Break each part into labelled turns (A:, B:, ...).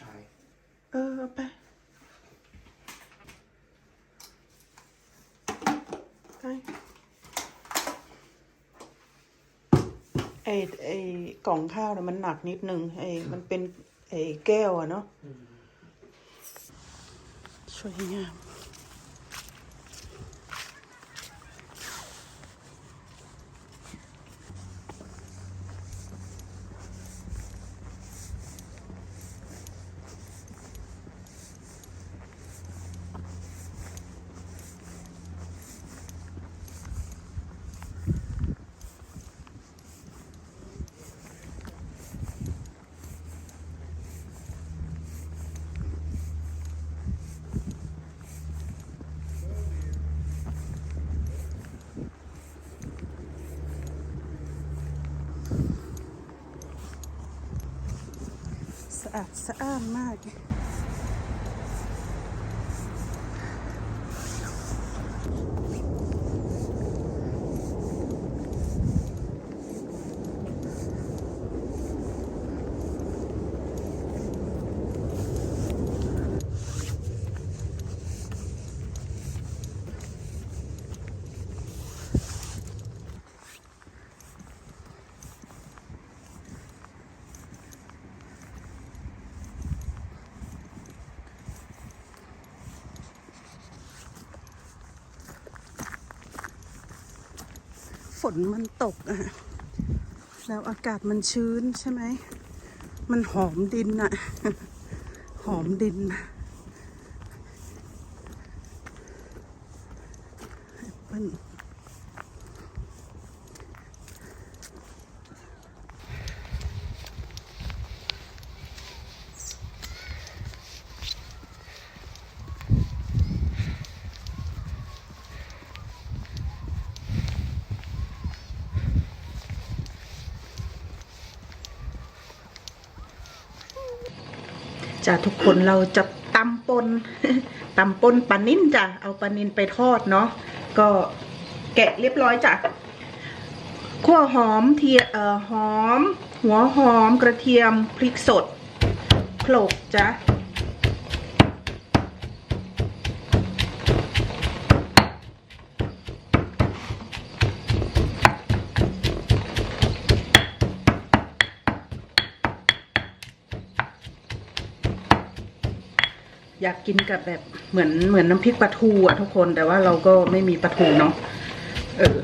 A: ชาย
B: เออเอาไป ไปไอไอกล่องข้าวเนี่ยมันหนักนิดนึงไอมันเป็นไอแก้วอะเนาะสวยงาม อาดสะอ้านมาก ฝนมันตกอะแล้วอากาศมันชื้นใช่ไหม มันหอมดินอะหอมดินแอ จ้ะทุกคนเราจะตำปนตำปนปลานิ่นจ้ะเอาปลานิ่นไปทอดเนาะก็แกะเรียบร้อยจ้ะขั่วหอมเทียเอ่อหอม หัวหอมกระเทียมพริกสดโขลกจ้ะ อยากกินกับแบบเหมือนเหมือนน้ำพริกปลาทูอะทุกคนแต่ว่าเราก็ไม่มีปลาทูเนาะเออ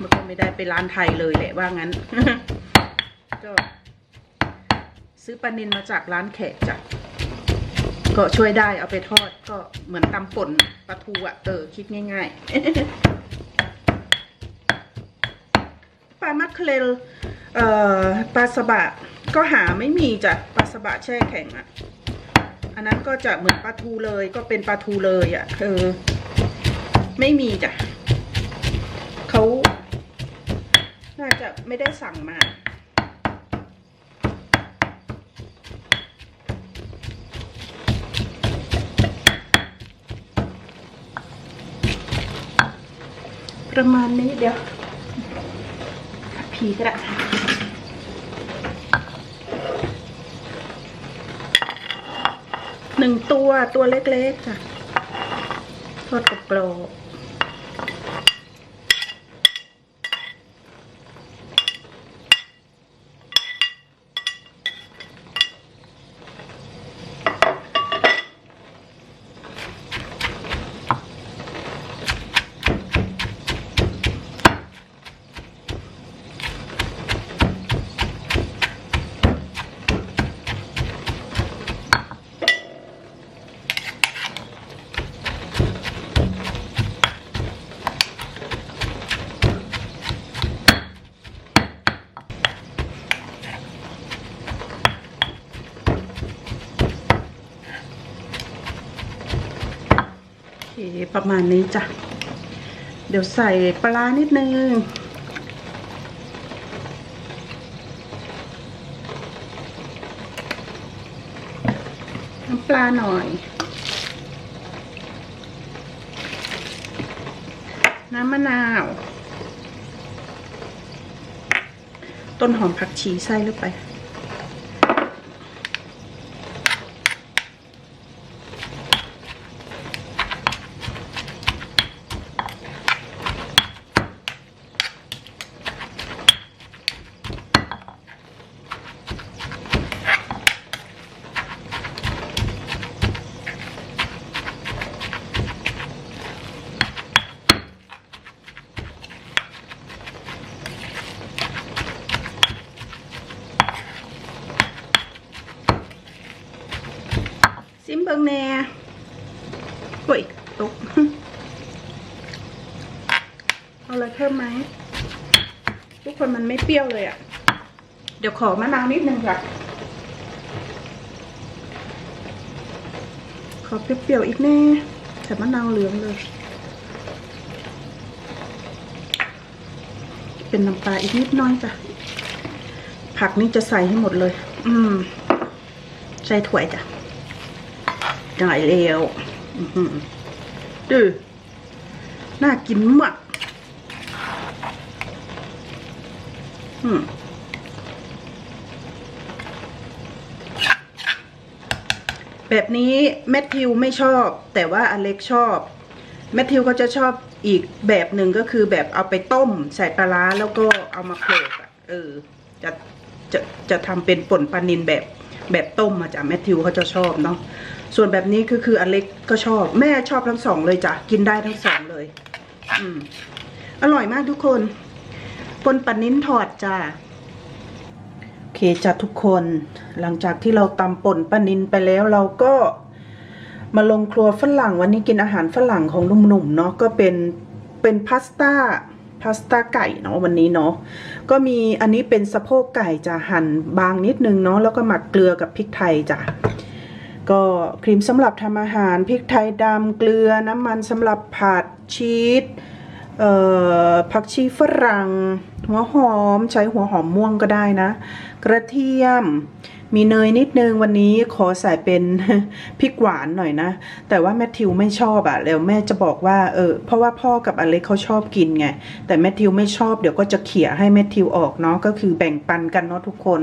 B: มันก็ไม่ได้ไปร้านไทยเลยแหละว่างั้นก็ซื้อปลานินมาจากร้านแขกจ้ะก็ช่วยได้เอาไปทอดก็เหมือนตำป่นปลาทูอะเออคิดง่ายๆปลามัคเคเรลเอ่อปลาสบะก็หาไม่มีจ้ะปลาสบะแช่แข็งอะ อันนั้นก็จะเหมือนปลาทูเลยก็เป็นปลาทูเลยอะ่ะเออไม่มีจ้ะเขาน่าจะไม่ได้สั่งมา ประมาณนี้เดี๋ยวผีก็ได้ หนึ่งตัวตัวเล็กๆจ้ะทอดกรอบ ประมาณนี้จ้ะ เดี๋ยวใส่ปลานิดนึง น้ำปลาหน่อย น้ำมะนาว ต้นหอมผักชีใส่หรือไป พิ่งแน่โอ้ยตก เอาอะไรเพิ่มไหม ทุกคนมันไม่เปรี้ยวเลยอะ่ะ เดี๋ยว ขอมะนาวนิดนึงค่ะ ขอเปรี้ยวๆอีกแน่แต่มะนาวเหลืองเลย เป็นน้ำปลาอีกนิดน้อยจ้ะ ผักนี่จะใส่ให้หมดเลย อืม ใส่ถ้วยจ้ะได้แล้วอื้อหือดื้อน่ากินมาก อืม แบบนี้แมทธิวไม่ชอบ แต่ว่าอเล็กชอบแมทธิวก็จะชอบอีกแบบหนึ่งก็คือแบบเอาไปต้มใส่ปลาร้าแล้วก็เอามาโขลกอะเออจะจะจะทำเป็นป่นปลานินแบบแบบต้มมาจากแมทธิวเขาจะชอบเนาะส่วนแบบนี้ก็คืออเล็กก็ชอบ แม่ชอบทั้งสองเลยจ้ะกินได้ทั้งสองเลย อืมอร่อยมากทุกคนปนปลานิ้นทอดจ้า เคจ้ะทุกคนหลังจากที่เราตำป่นปลานินไปแล้วเราก็มาลงครัวฝรั่งวันนี้กินอาหารฝรั่งของหนุ่มๆเนาะก็เป็นเป็นพาสต้าพาสต้าไก่เนาะวันนี้เนาะก็มีอันนี้เป็นสะโพกไก่จะหั่นบางนิดนึงเนาะแล้วก็หมักเกลือกับพริกไทยจ้ะก็ครีมสำหรับทำอาหารพริกไทยดำเกลือน้ำมันสำหรับผัดชีสเอ่อผักชีฝรั่ง หัวหอมใช้หัวหอมม่วงก็ได้นะ กระเทียม มีเนยนิดนึงวันนี้ขอใส่เป็นพริกหวานหน่อยนะ แต่ว่าแมทธิวไม่ชอบอะ่ะแล้วแม่จะบอกว่าเออเพราะว่าพ่อกับอเล็กเขาชอบกินไง แต่แมทธิวไม่ชอบเดี๋ยวก็จะเขี่ยให้แมทธิวออกเนาะก็คือแบ่งปันกันเนาะทุกคน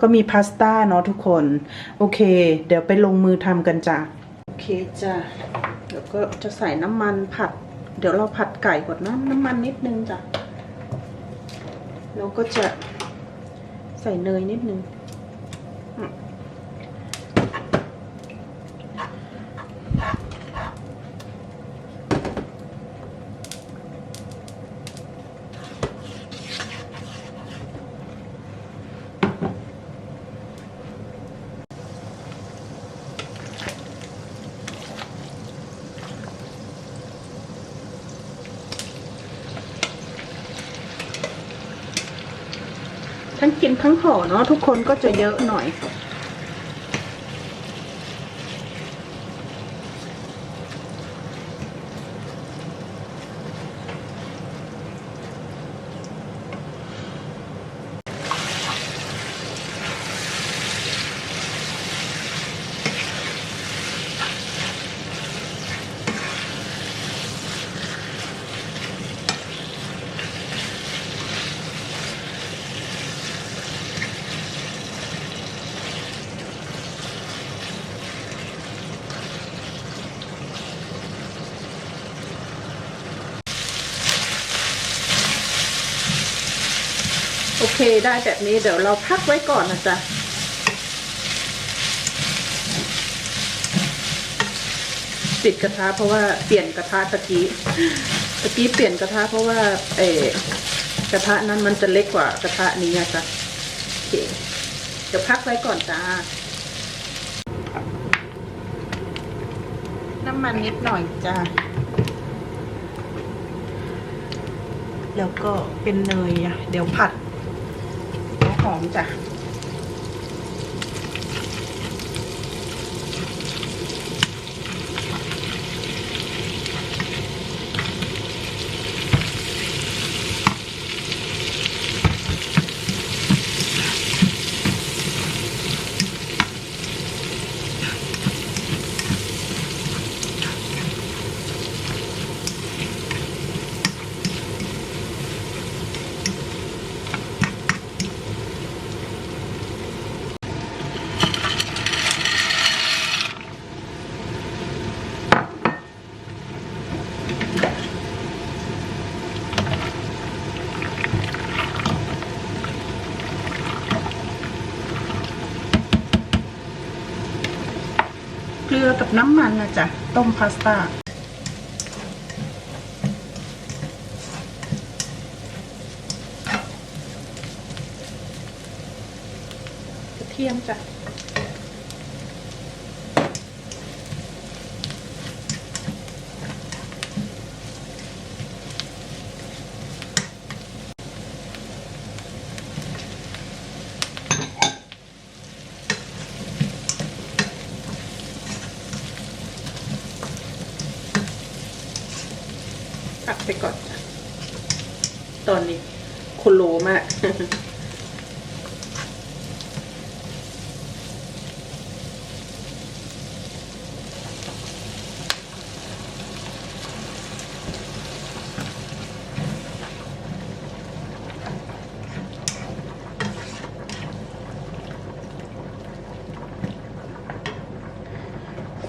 B: ก็มีพาสต้าเนาะทุกคน โอเค เดี๋ยวไปลงมือทำกันจ้ะโอเคจ้ะเดี๋ยวก็จะใส่น้ำมันผัด เดี๋ยวเราผัดไก่ก่อนนะน้ำมันนิดนึงจ้ะ แล้วก็จะใส่เนยนิดนึง ทั้งกินทั้งห่อเนาะทุกคนก็จะเยอะหน่อย เคได้แบบนี้เดี๋ยวเราพักไว้ก่อนนะจ๊ะปิดกระทะเพราะว่าเปลี่ยนกระทะตะกี้ตะกี้เปลี่ยนกระทะเพราะว่าเออกระทะนั้นมันจะเล็กกว่ากระทะนี้อะจ้ะโอเคเดี๋ยวพักไว้ก่อนจ้าน้ำมันนิดหน่อยจ้าแล้วก็เป็นเนยอะ เดี๋ยวผัด หอมจ้ะ น้ำมันนะจ๊ะ ต้มพาสต้ากระเทียมจ้ะ ตักไปก่อน ตอนนี้คุณรู้มาก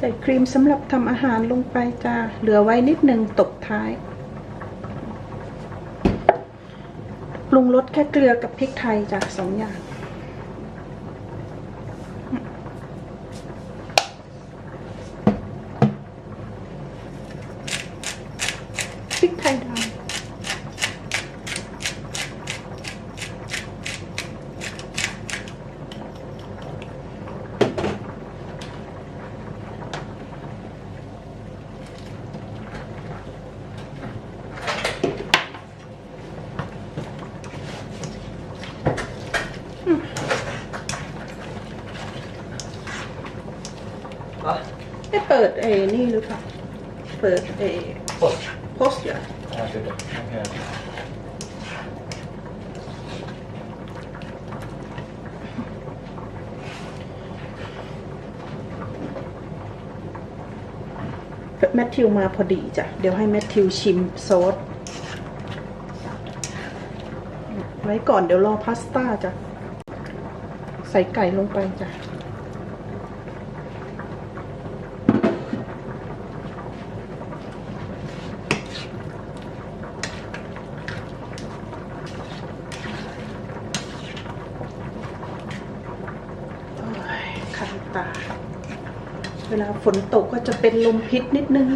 B: ใส่ครีมสำหรับทำอาหารลงไปจ้า เหลือไว้นิดหนึ่งตกท้าย ปรุงรสแค่เกลือกับพริกไทยจากสองอย่าง พริกไทยดำ
A: Va?
B: ได้เปิดเอนี่หรือเปล่า เปิดเอ
A: Post.
B: โพสต์เหรอ
A: Ja, det är det. Okej.
B: แมทธิวมาพอดีจ้ะ เดี๋ยวให้แมทธิวชิมซอสไว้ก่อนเดี๋ยวรอพาสต้าจ้ะ ใส่ไก่ลงไปจ้ะ โอ้ยคันตา เว ลาฝนตกก็จะเป็นลมพิษนิดนึง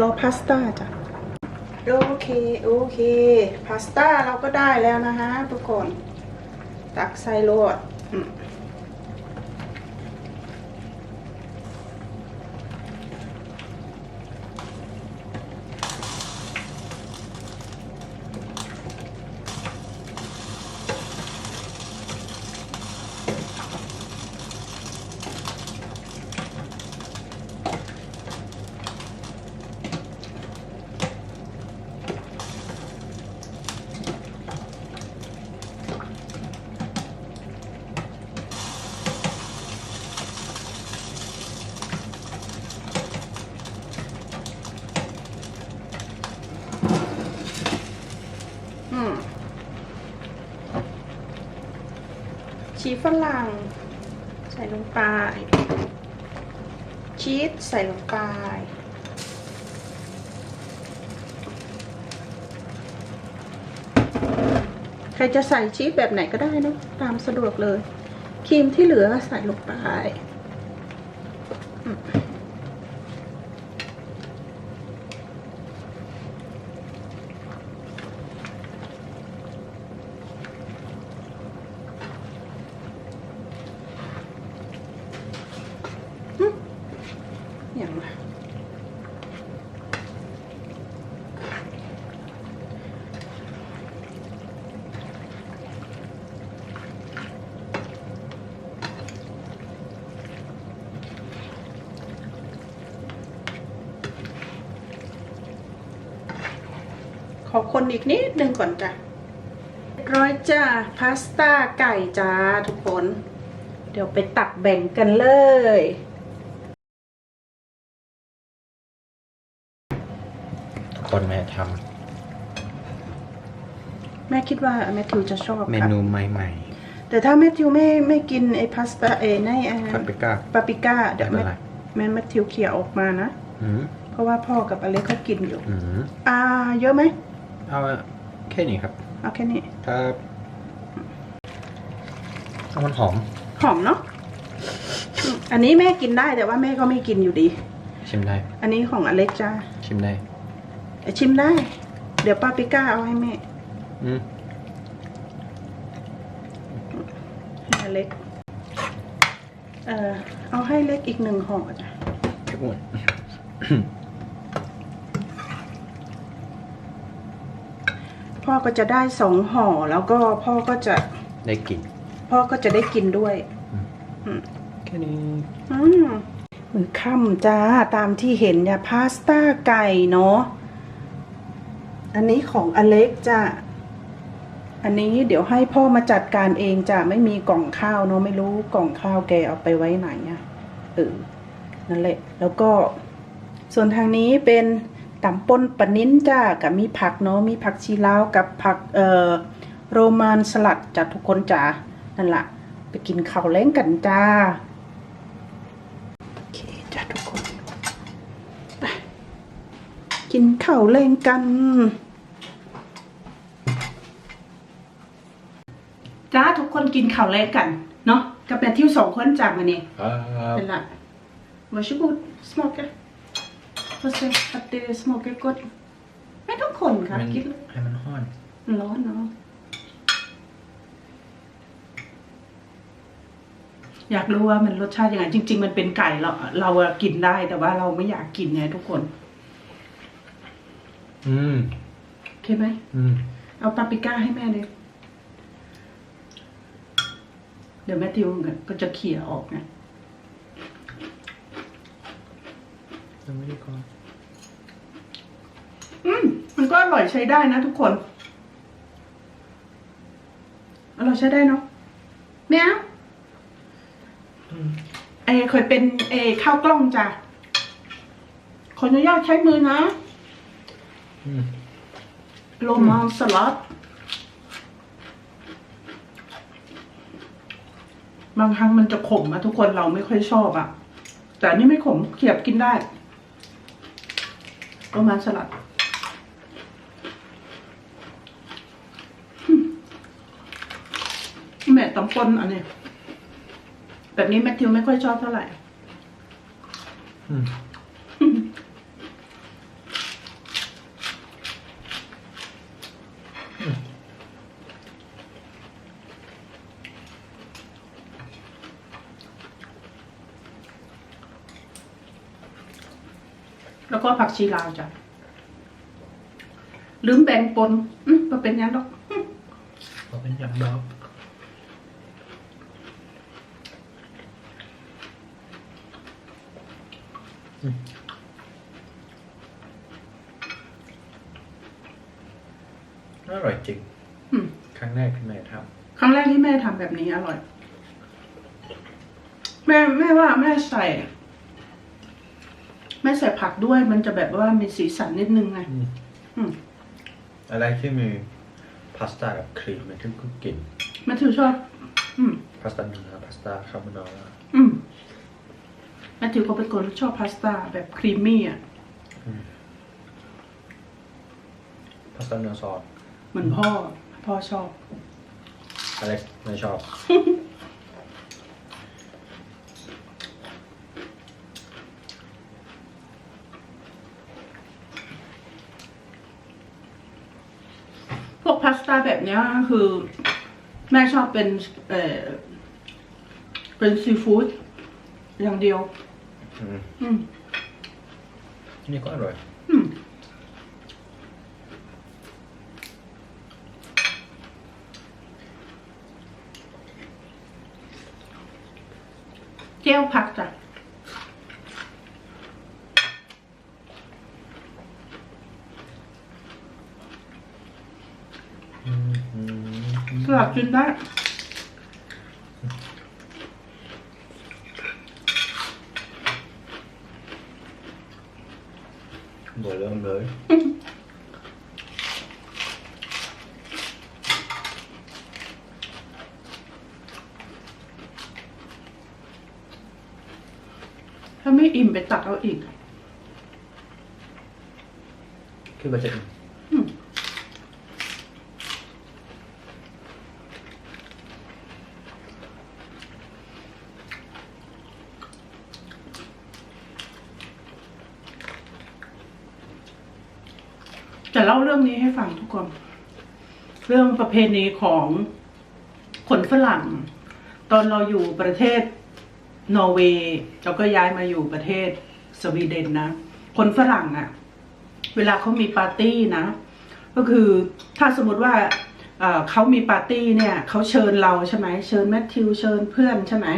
B: รอพาสต้าจ้ะ โอเค โอเค พาสต้าเราก็ได้แล้วนะคะทุกคน ตักใส่โลด ชีฝรั่ง ใส่ลงไป ชีสใส่ลงไป ใครจะใส่ชีสแบบไหนก็ได้นะตามสะดวกเลย ครีมที่เหลือใส่ลงไป ขอคนอีกนิดนึงก่อนจ้ะเรียบร้อยจ้าพาสต้าไก่จ้าทุกคน เดี๋ยวไปตักแบ่งกันเลย
A: คนแม่ท
B: แม่คิดว่าแมทธิวจะชอบำ
A: เม
B: ค่ะ
A: นูใหม่
B: แต่ถ้าแมทธิวไม่ไม่กินไอ้พาสต้าเอ้ในไอ้
A: ๆคาปิก้า
B: ปาปริก้าเดี๋ยว
A: ไม่
B: แม่
A: เป็นไร
B: แม่แมทธิวเขี่ยออกมานะ
A: อืม
B: เพราะว่าพ่อกับอเล็กเขากินอยู่
A: อืม
B: อ่า เยอะไหม
A: เอาแค่นี้ครับ
B: เอาแค่นี้
A: ถ้าถ้ามันหอม
B: หอมเนาะอืมอันนี้แม่กินได้แต่ว่าแม่ก็ไม่กินอยู่ดี
A: ชิมได้
B: อันนี้ของอเล็กจ้า
A: ชิมได้
B: แต่ชิมได้ เดี๋ยวปาปริก้าเอาให้แม่
A: อืม
B: ให้อเล็ก เออเอาให้เล็กอีกหนึ่งห่อจ้ะ
A: แค่อ้วน
B: พ่อก็จะได้สองห่อแล้วก็พ่อก็จะ
A: ได้กลิ่น
B: พพ่อก็จะได้กินด้วย
A: แค่นี้
B: อืมมือค่ำจ้าตามที่เห็นเนี่ยพาสต้าไก่เนาะอันนี้ของอเล็กจ้ะอันนี้เดี๋ยวให้พ่อมาจัดการเองจ้ะไม่มีกล่องข้าวเนาะไม่รู้กล่องข้าวแกเอาไปไว้ไหนอะเออนั่นแหละ แล้วก็ส่วนทางนี้เป็น ตำป่นปะนิ้นจ้ากับมีผักเนาะมีผักชีลาวกับผักเอ่อโรมานสลัดจ้ะทุกคนจ้านั่นละไปกินข้าวแล้งกันจ้าโอเคจ้ะทุกคนไปกินข้าวแรงกันจ้าทุกคนกินข้าวแรงกันเนาะกับแม่ทิวสองคนจากมาเนี่ย
A: ครับ
B: เป็นละ Varsågod, smaka. Får se att det smakar gott. ไม่ทุกคนค่ะ
A: มัน
B: กิน
A: ให้มันห้อน
B: ร้อนเนาะอยากรู้ว่ามันรสชาติยังไงจริง ๆ มันเป็นไก่เราเราอะกินได้แต่ว่าเราไม่อยากกินไงทุกคน
A: อืม
B: โอเคไหม
A: อืม
B: เอาปาปริก้าให้แม่เลย เดี๋ยวแม่ทิวก็จะเขี่ยออกไง
A: ยังไม่ได้ก่อน
B: อืมมันก็อร่อยใช้ได้นะทุกคน อร่อยใช้ได้เนาะแมว
A: อืม
B: เออเคยเป็นเออข้าวกล้องจ้ะขออนุญาตใช้มือนะ
A: อืม
B: โรมานสลัดบางครั้งมันจะขมอะทุกคนเราไม่ค่อยชอบอะแต่อันนี่ไม่ขมเขียบกินได้โรมานสลัดอืมแม่ตำป นอันนี้แบบนี้แมทธิวไม่ค่อยชอบเท่าไหร่
A: อืม
B: แล้วก็ผักชีลาวจ้ะลืมแบ่งปนอืมมาเป็นยังดอกอืม
A: เราเป็นอย่างดอก อืมอร่อยจริง
B: อืม
A: ครั้งแรกที่แม่ท
B: ครั้งแรกที่แม่ทำแบบนี้อร่อย แม่แม่ว่าแม่ใส่แม่ใส่ผักด้วย มันจะแบบว่ามีสีสันนิดนึงไงำ
A: อืม
B: อืม
A: อะไรที่มีพาสต้ากับครีมมันถึงก็กิน
B: แม่ถือชอบ อืม
A: พาสต้าเนื้อพาสต้าคาโบนาร่า
B: อืม แม่ถือเขาเป็นคนชอบพาสต้าแบบครีมมี่อะ
A: พาสต้าเนื้อซอส
B: เหมือนพ่อ พ่อชอบ
A: อะไรไม่ชอบ
B: พวกพาสต้าแบบเนี้ยคือ แม่ชอบเป็น เออเป็นซีฟู้ดอย่างเดียว
A: อืม
B: อืม
A: นี่ก็อร่อย
B: อืมแก้วผักจ้ะ
A: อืมอืม
B: สลับกินได้
A: เบอร์เริ่มเลย
B: ถ้าไม่อิ่มไปตักเอาอีก
A: คือว่าจะ
B: อืมจะเล่าเรื่องนี้ให้ฟังทุกคน เรื่องประเพณีของคนฝรั่ง ตอนเราอยู่ประเทศ นอร์เวย์เราก็ย้ายมาอยู่ประเทศสวีเดนนะ คนฝรั่งอะ่ะ เวลาเขามีปาร์ตี้นะ ก็คือถ้าสมมติว่าเขามีปาร์ตี้เนี่ยเขาเชิญเราใช่ไหมเชิญแมทธิวเชิญเพื่อนใช่ไหม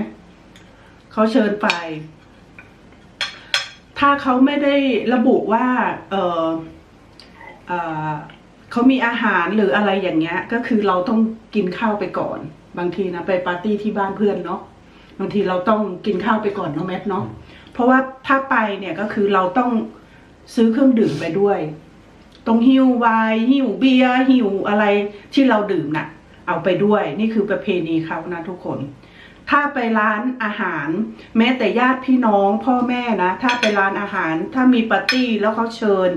B: เขาเชิญไป ถ้าเขาไม่ได้ระบุว่าเออเออเขามีอาหารหรืออะไรอย่างเงี้ย ก็คือเราต้องกินข้าวไปก่อน บางทีนะไปปาร์ตี้ที่บ้านเพื่อนเนาะ บางทีเราต้องกินข้าวไปก่อนเนาะแมทเนาะเพราะว่าถ้าไปเนี่ยก็คือเราต้องซื้อเครื่องดื่มไปด้วยต้องหิ้วไวน์หิ้วเบียร์หิ้วอะไรที่เราดื่มน่ะ เอาไปด้วยนี่คือประเพณีเขานะทุกคน ถ้าไปร้านอาหาร แม้แต่ญาติพี่น้องพ่อแม่นะ ถ้าไปร้านอาหาร ถ้ามีปาร์ตี้แล้วเขาเชิญ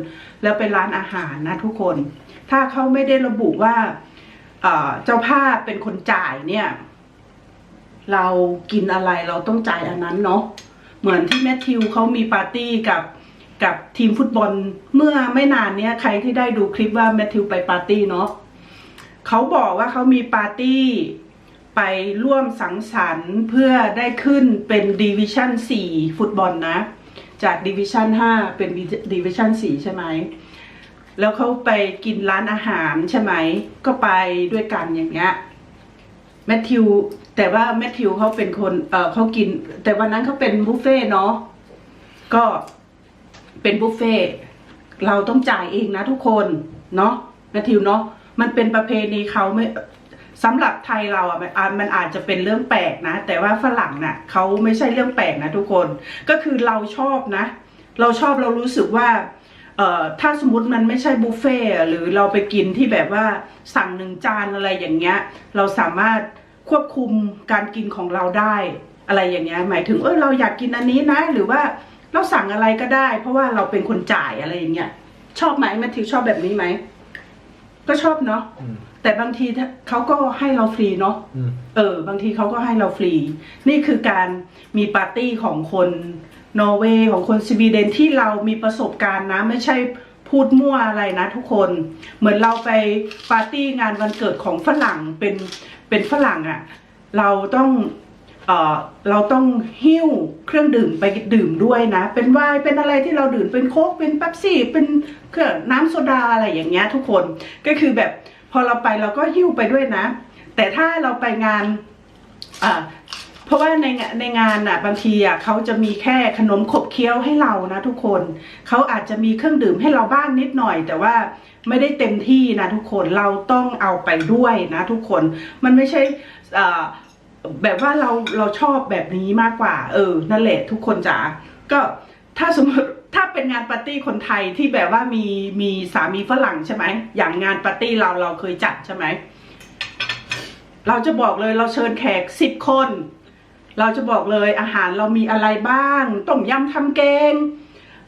B: แล้วไปร้านอาหารนะทุกคน ถ้าเขาไม่ได้ระบุว่าเอ่อเจ้าภาพเป็นคนจ่ายเนี่ย เรากินอะไรเราต้องจ่ายอันนั้นเนาะเหมือนที่แมทธิวเขามีปาร์ตี้กับกับทีมฟุตบอลเมื่อไม่นานเนี้ยใครที่ได้ดูคลิปว่าแมทธิวไปปาร์ตี้เนาะเขาบอกว่าเขามีปาร์ตี้ไปร่วมสังสรรค์เพื่อได้ขึ้นเป็นดิวิชั่น4ฟุตบอลนะ จากดิวิชั่น5เป็นดิวิชั่น4ใช่ไหมแล้วเขาไปกินร้านอาหารใช่ไหม ก็ไปด้วยกันอย่างเงี้ย แมทธิว แต่ว่าแมทธิวเขาเป็นคนเออเขากิน แต่วันนั้นเขาเป็นบุฟเฟ่เนาะก็เป็นบุฟเฟ่เราต้องจ่ายเองนะทุกคนเนาะแมทธิวเนาะมันเป็นประเพณีเขาไม่สำหรับไทยเราอะมันอาจจะเป็นเรื่องแปลกนะ แต่ว่าฝรั่งน่ะเขาไม่ใช่เรื่องแปลกนะทุกคน ก็คือเราชอบนะ เราชอบเรารู้สึกว่า เอ่อถ้าสมมติมันไม่ใช่บุฟเฟ่ต์หรือเราไปกินที่แบบว่าสั่งหนึ่งจานอะไรอย่างเงี้ย เราสามารถควบคุมการกินของเราได้อะไรอย่างเงี้ยหมายถึงเออเราอยากกินอันนี้นะ หรือว่าเราสั่งอะไรก็ได้ เพราะว่าเราเป็นคนจ่ายอะไรอย่างเงี้ยชอบไหมแมทธิวชอบแบบนี้ไหมก็ชอบเนาะ
A: อืม
B: แต่บางทีถ้าเขาก็ให้เราฟรีเนาะ
A: อืม
B: เออ บางทีเขาก็ให้เราฟรี นี่คือการมีปาร์ตี้ของคน นอร์เวย์ของคนสวีเดนที่เรามีประสบการณ์นะ ไม่ใช่พูดมั่วอะไรนะทุกคนเหมือนเราไปปาร์ตี้งานวันเกิดของฝรั่งเป็นเป็นฝรั่งอะ่ะ เราต้องเออเราต้องหิ้วเครื่องดื่มไปดื่มด้วยนะ เป็นไวน์เป็นอะไรที่เราดื่มเป็นโค้กเป็นเป๊ปซี่เป็นเครื่องน้ำโซดาอะไรอย่างเงี้ยทุกคนก็คือแบบพอเราไปเราก็หิ้วไปด้วยนะ แต่ถ้าเราไปงานอ่า เพราะว่าในงานในงานน่ะบางทีอะเขาจะมีแค่ขนมขบเคี้ยวให้เรานะทุกคนเขาอาจจะมีเครื่องดื่มให้เราบ้างนิดหน่อย แต่ว่าไม่ได้เต็มที่นะทุกคนเราต้องเอาไปด้วยนะทุกคนมันไม่ใช่อ่าแบบว่าเราเราชอบแบบนี้มากกว่า เออ นั่นแหละทุกคนจ๋าก็ถ้าสมมติถ้าเป็นงานปาร์ตี้คนไทยที่แบบว่ามีมีสามีฝรั่งใช่ไหมอย่างงานปาร์ตี้เราเราเคยจัดใช่ไหมเราจะบอกเลยเราเชิญแขกสิบคน เราจะบอกเลยอาหารเรามีอะไรบ้างต้มยำทำแกง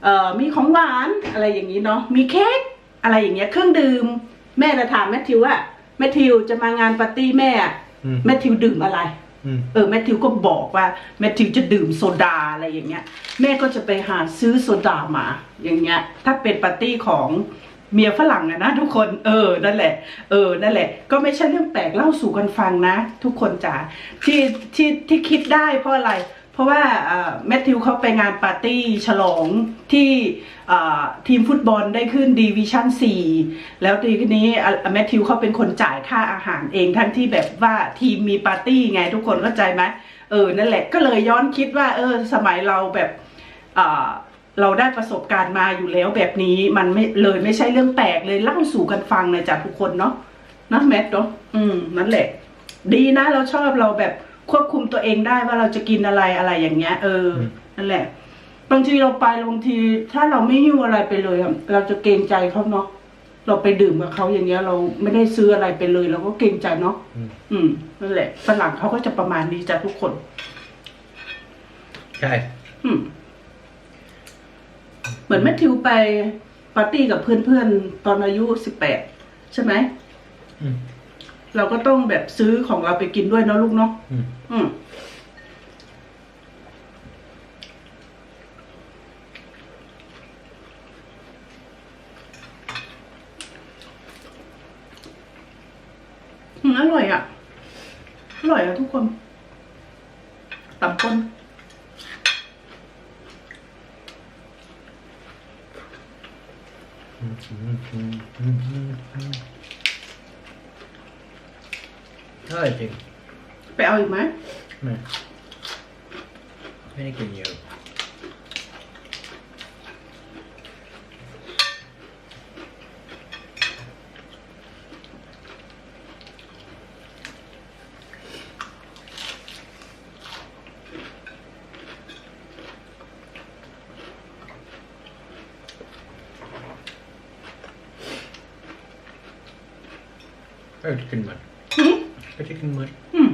B: เอ่อมีของหวานอะไรอย่างนี้เนาะมีเค้กอะไรอย่างเงี้ยเครื่องดื่ม แม่จะถามแมทธิวว่าแมทธิวจะมางานปาร์ตี้แม่อะ
A: อืม
B: แมทธิวดื่มอะไร
A: อืม
B: เออแมทธิวก็บอกว่าแมทธิวจะดื่มโซดาอะไรอย่างเงี้ย แม่ก็จะไปหาซื้อโซดามา อย่างเงี้ย ถ้าเป็นปาร์ตี้ของ เมียฝรั่งอะนะทุกคนเออนั่นแหละ เออนั่นแหละ ก็ไม่ใช่เรื่องแปลกเล่าสู่กันฟังนะ ทุกคนจ๋าที่ที่ที่คิดได้เพราะอะไร เพราะว่าแมทธิวเขาไปงานปาร์ตี้ฉลองที่ทีมฟุตบอลได้ขึ้นดีวิชั่น 4 แล้วทีนี้แมทธิวเขาเป็นคนจ่ายค่าอาหารเองทั้งที่แบบว่าทีมมีปาร์ตี้ไงทุกคนเข้าใจไหมเออนั่นแหละก็เลยย้อนคิดว่า เออ สมัยเราแบบอ่า เราได้ประสบการณ์มาอยู่แล้วแบบนี้มันไม่เลยไม่ใช่เรื่องแปลกเลยเล่าสู่กันฟังนะจ๊ะทุกคนเนาะนะแมทเนาะอืมนั่นแหละ ดีนะเราชอบเราแบบควบคุมตัวเองได้ว่าเราจะกินอะไรอะไรอย่างเงี้ย เออ
A: อืม
B: นั่นแหละ บางทีเราไปบางที ถ้าเราไม่หิ้วอะไรไปเลยอะเราจะเกรงใจเขาเนาะเราไปดื่มกับเขาอย่างเงี้ย เราไม่ได้ซื้ออะไรไปเลยเราก็เกรงใจเนาะ
A: อืม
B: อืมนั่นแหละฝรั่งเขาก็จะประมาณนี้จ้ะทุกคน
A: ใช่
B: อืม เหมือนแมทธิวไปปาร์ตี้กับเพื่อนๆ ตอนอายุสิบแปดใช่ไหม
A: อืม
B: เราก็ต้องแบบซื้อของเราไปกินด้วยเนาะลูกเนาะ
A: อืม
B: อืม อืมอร่อยอะ อร่อยอะทุกคนตับก้น
A: เท่าไหร่จริง
B: ไปเอาอีกไหม
A: ไม่ไม่ได้กินเยอะ เออจะกินมัน
B: หืม
A: ก็จะกินมัน
B: อืม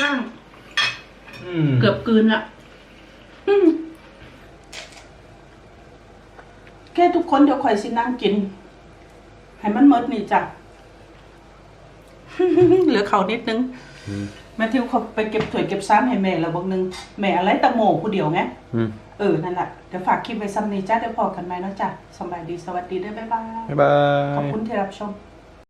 B: ก้าง
A: อืม
B: เกือบกลืนละอืมแค่ทุกคนเดี๋ยวคอยสินั่งกิน ให้มันหมดนี่จ้ะ เหลือเขานิดนึง
A: อืม
B: แมทธิวเขาไปเก็บถ้วยเก็บซ้ำให้แม่แล้วบอกนึง แม่อะไรตะโมผู้เดียวไง
A: อืม
B: เออ นั่นแหละเดี๋ยวฝากคลิปไว้ซ้ำนี้จ้าเดี๋ยวพอกันไหมเนาะจ้ะสำบายดีสวัสดีด้วยบ๊ายบาย
A: บ๊ายบา
B: ขอบ
A: ย
B: คุณที่รับชม